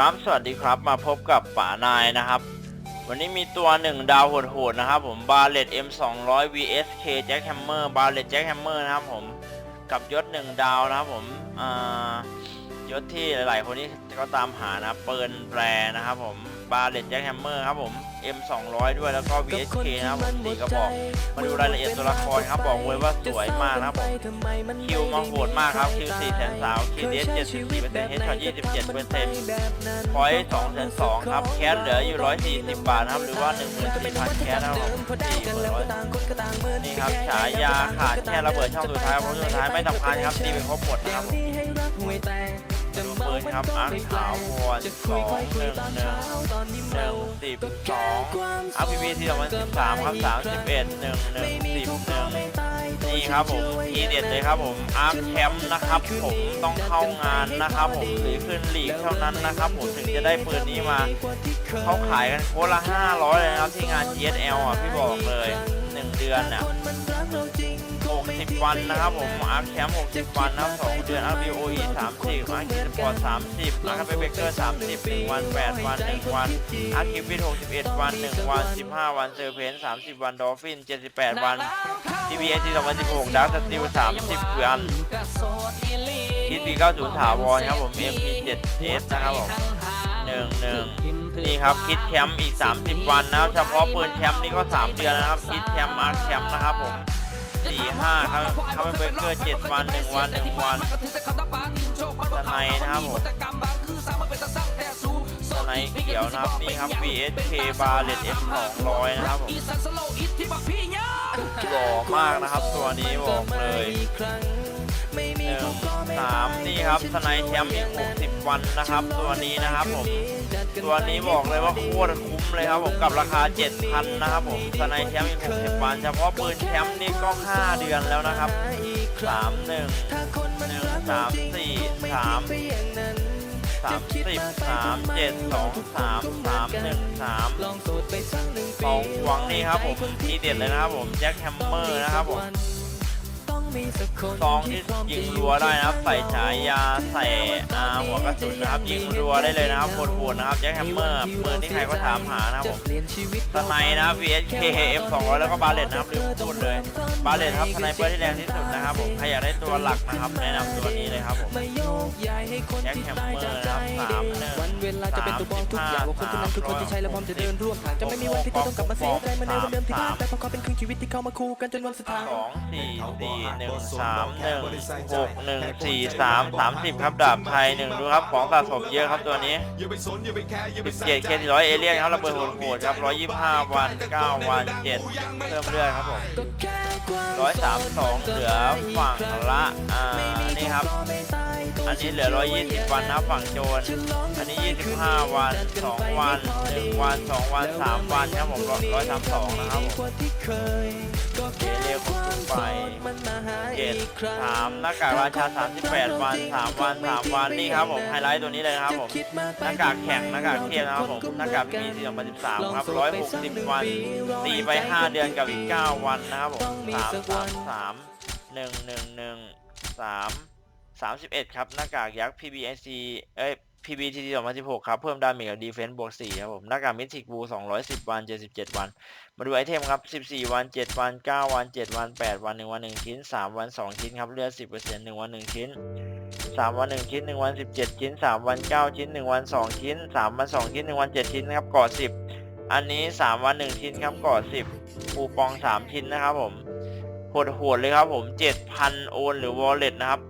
ครับ สวัสดีครับ มาพบกับป๋านายนะครับ วันนี้มีตัวหนึ่งดาวโหดๆนะครับผมบาเลต M200 VSK Jack Hammer บาเลต Jack Hammer นะครับผม กับยศหนึ่งดาวนะครับผมยศที่หลายๆคน นี้ก็ตามหานะเปิร์นแปรนะครับผมบาเลต Jack Hammer ครับผม M200 ด้วยแล้วก็ VSK นะครับผมสี่กระบอกมาดูรายละเอียดตัวละครครับบอกเลยว่าสวยมากนะครับผมคิวมาโหดมากครับคิว4แสนสาวคิวเดส74เปอร์เซ็นต์เฮดช็อต27เปอร์เซ็นต์พอยต์2แสนสองครับแคสเหลืออยู่140บาทนะครับหรือว่า14,000แคสนะครับผม4,100นี่ครับฉายาขาดแค่ระเบิดช่องสุดท้ายเพราะสุดท้ายไม่สำคัญครับตีไปครบหมดนะครับ ผมตัวปืนครับอาร์คขาววอนสองหนึ่งหนึ่งหนึ่งสิบสองอาร์พีพีที่สองพันสิบสามครับสามสิบเอ็ดหนึ่งหนึ่งสิบหนึ่งนี่ครับผมทีเด็ดเลยครับผมอาร์คแคมป์นะครับผมต้องเข้างานนะครับผมหรือขึ้นหลีกเท่านั้นนะครับผมถึงจะได้ปืนนี้มาเขาขายกันโค้ดละ500เลยนะครับที่งาน GSL อะพี่บอกเลย1เดือนน่ะ 60 วันนะครับผมอาร์คแคมป์60 วันนะครับ2เดือนอาร์ BOE 30อาร์คสปอร์ต30อาร์คเบเกอร์30 1 วัน 8 วัน 1 วันอาร์คิวิท61 วัน 1 วัน 15 วันเซอร์เพน30 วันดอฟฟิน 78 วัน TBS 2016ดาร์คสติล30วันคิดปี90ถาวรครับผม MP7S นะครับผมหนึ่งหนึ่งนี่ครับคิดแคมป์อีก 30 วันนะครับ เฉพาะปืนแคมป์นี่ก็ 3 เดือนนะครับ คิดแคมป์อาร์คแคมป์นะครับผม 4 5ครับคาร์บอนเบเกอร์7วัน1วัน1วันสไนนะครับผมสไนเขียวนะครับนี่ครับ VSK Barlet F200 นะครับผมหล่อมากนะครับตัวนี้บอกเลย หนึ่งสามนี่ครับสไนแชมป์อีก60 วันนะครับ ตัวนี้นะครับผมตัวนี้บอกเลยว่าโคตรคุ้มเลยครับผมกับราคา 7,000นะครับผมสไนแชมป์อีก60 วันเฉพาะปืนแชมป์นี่ก็ 5 เดือนแล้วนะครับ3 1 1 3 4 3 30 3 7 2 3 3 1 3สองหวังนี่ครับผมทีเด็ดเลยนะครับผม แจ็คแฮมเมอร์นะครับผม ซองที่ยิงรัวได้นะครับ ใส่ฉายาใส่อาหัวกระสุนนะครับ ยิงรัวได้เลยนะครับปวดๆนะครับแจ็คแฮมเมอร์ปืนที่ใครก็ถามหานะครับผมสไนด์นะครับ VSK M 200แล้วก็บาเลตนะครับลืมพูดเลย บาเลตครับสไนเปอร์ที่แรงที่สุดนะครับผมใครอยากได้ตัวหลักนะครับ แนะนำตัวนี้เลยครับผมแจ็คแฮมเมอร์นะครับสามหนึ่ง เวลาจะเป็นตัวบอกทุกอย่างว่าคนคนนั้นคือคนที่ใช่และพร้อมจะเดินร่วมทางจะไม่มีวันที่เธอต้องกลับมาเสียใจมันในวันเดิมที่ผ่านไปเพราะเขาเป็นครึ่งชีวิตที่เข้ามาคู่กันจนวันสุดท้าย สองสี่สี่หนึ่งสามหนึ่งหกหนึ่งสี่สามสามสิบครับดาบไทยหนึ่งดูครับของสะสมเยอะครับตัวนี้อย่าไปสนอย่าไปแคร์อย่าไปสิบเจ็ดเคสี่ร้อยเอเลี่ยนครับระเบิดโหดๆครับร้อยยี่สิบห้าวันเก้าวันเจ็ดเพิ่มเรื่อยครับผม ร้อยสามสองเหลือฝั่งละอ่านี่ครับ อันนี้เหลือร้อยยี่สิบวันนะฝั่งโจรอันนี้ยี่สิบห้าวันสองวันหนึ่งวันสองวันสามวันครับผมร้อยสามสองนะครับผม เอเลียคุณไปเจ็ดสามหน้ากากราชาสามสิบแปดวันสามวันสามวันนี่ครับผมไฮไลท์ตัวนี้เลยนะครับผมหน้ากากแข็งหน้ากากเทียบนะครับผมหน้ากากพีสี่สองพันสิบสามครับร้อยหกสิบวันตีไปห้าเดือนกับอีกเก้าวันนะครับผมสามสามสามหนึ่งหนึ่งหนึ่งสามสามสิบเอ็ดครับหน้ากากยักษ์ PBSC เอ้ย PBTT 2016 ครับ เพิ่มดาเมจกับดีเฟนส์บวก4ครับผมหน้ากากมิสติกบู210 วัน 77 วัน มาดูไอเทมครับ 14 วัน 7 วัน 9 วัน 7 วัน 8 วัน 1 วัน 1 ชิ้น 3 วัน 2 ชิ้นครับเลือด10% 1 วัน 1 ชิ้น 3 วัน 1 ชิ้น 1 วัน 17 ชิ้น 3 วัน 9 ชิ้น 1 วัน 2 ชิ้น 3 วัน 2 ชิ้น 1 วัน 7 ชิ้นครับก่อ10 อันนี้ 3 วัน 1 ชิ้นครับก่อ10ปูปอง 3 ชิ้นนะครับผมโหดๆเลยครับผม 7,000 โอนหรือ wallet นะครับ